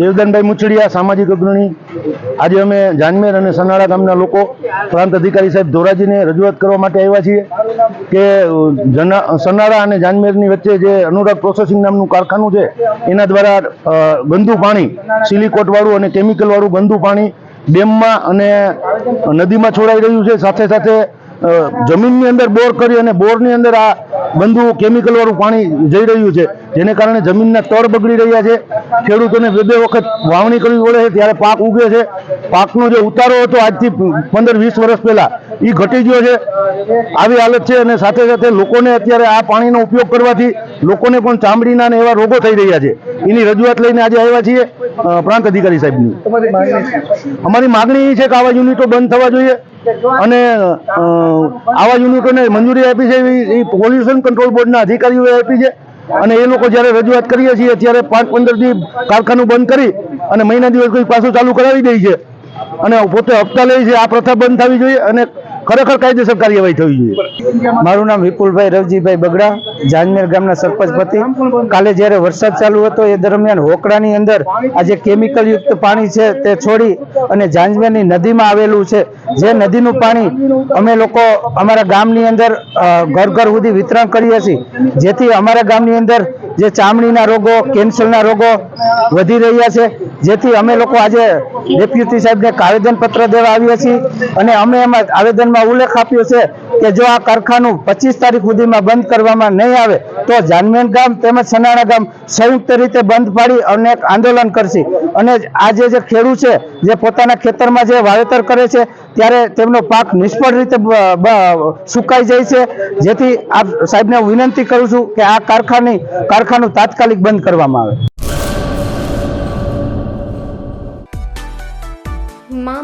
દેવદાનભાઈ મુચડિયા સામાજિક અગ્રણી. આજે અમે જાનમેર અને સનાળા ગામના લોકો, પ્રાંત અધિકારી સાહેબ ધોરાજીને રજૂઆત કરવા માટે આવ્યા છીએ કે સનાળા અને જાનમેરની વચ્ચે જે અનુરાગ પ્રોસેસિંગ નામનું કારખાનું છે, એના દ્વારા ગંદુ પાણી, સિલિકોટવાળું અને કેમિકલવાળું ગંદુ પાણી ડેમમાં અને નદીમાં છોડાઈ રહ્યું છે. સાથે સાથે જમીનની અંદર બોર કરી અને બોરની અંદર આ બંધુ કેમિકલવાળું પાણી જઈ રહ્યું છે. જેને કારણે જમીનના તળ બગડી રહ્યા છે. ખેડૂતોને બે બે વખત વાવણી કરવી પડે છે. ત્યારે પાક ઉગે છે. પાકનો જે ઉતારો હતો આજથી પંદર વીસ વર્ષ પહેલાં એ ઘટી ગયો છે. આવી હાલત છે અને સાથે સાથે લોકોને અત્યારે આ પાણીનો ઉપયોગ કરવાથી લોકોને પણ ચામડીના ને એવા રોગો થઈ રહ્યા છે. એની રજૂઆત લઈને આજે આવ્યા છીએ પ્રાંત અધિકારી સાહેબની? અમારી માગણી એ છે કે આવા યુનિટો બંધ થવા જોઈએ અને આવા યુનિટોને મંજૂરી આપી છે એ પોલ્યુશન કંટ્રોલ બોર્ડના અધિકારીઓએ આપી છે. અને એ લોકો જ્યારે રજૂઆત કરીએ છીએ, ત્યારે પાંચ પંદર દિવસ કારખાનું બંધ કરી અને મહિના દિવસ કોઈ પાછું ચાલુ કરાવી દે છે. અને પોતે હપ્તા લે છે, આ પ્રથા બંધ થવી જોઈએ અને ખરેખર કાયદેસર કાર્યવાહી થવી જોઈએ. મારું નામ વિપુલભાઈ રવજીભાઈ બગડા જાનમેર ગામના સરપંચ પતિ. કાલે જ્યારે વરસાદ ચાલુ હતો, એ દરમિયાન હોકડાની અંદર આ જે કેમિકલ યુક્ત પાણી છે તે છોડી અને જાંજમેરની નદીમાં આવેલું છે. જે નદીનું પાણી અમે લોકો અમારા ગામની અંદર ઘર ઘર સુધી વિતરણ કરીએ છીએ. જેથી અમારા ગામની અંદર જે ચામડીના રોગો, કેન્સરના રોગો વધી રહ્યા છે. જેથી અમે લોકો આજે ડેપ્યુટી સાહેબને આવેદન પત્ર દેવા આવ્યા છીએ અને અમે એમાં આવેદનમાં ઉલ્લેખ આપ્યો છે કે જો આ કારખાનું પચીસ તારીખ સુધીમાં બંધ કરવામાં નહીં આવે, તો જાનમેન ગામ તેમજ સનાણા ગામ સંયુક્ત રીતે બંધ પાડી અને આંદોલન કરશે. અને આજે જે ખેડૂત છે, જે પોતાના ખેતરમાં જે વાવેતર કરે છે, ત્યારે તેમનો પાક નિષ્ફળ રીતે સુકાઈ જાય છે. જેથી આપ સાહેબને હું વિનંતી કરું છું કે આ કારખાની કારખાનું તાત્કાલિક બંધ કરવામાં આવે.